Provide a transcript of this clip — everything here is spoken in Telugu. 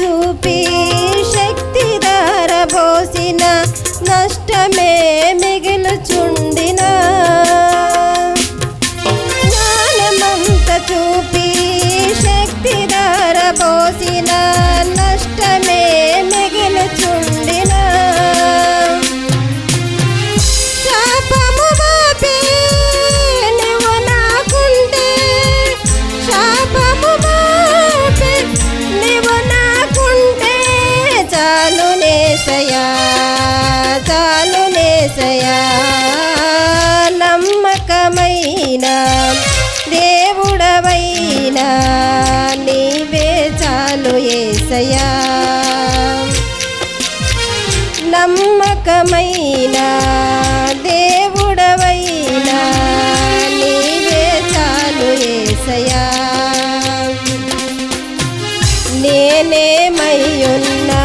చూపి శక్తి ధారబోసిన నష్టమే మిగులుచుండిన నేసయా చాలు నేసయా నమ్మకమైన దేవుడవైనా నీవే చాలు ఏసయా? నమ్మకమైన దేవుడవైనా నీవే చాలు ఏసయా? నేనేమయ్యున్నా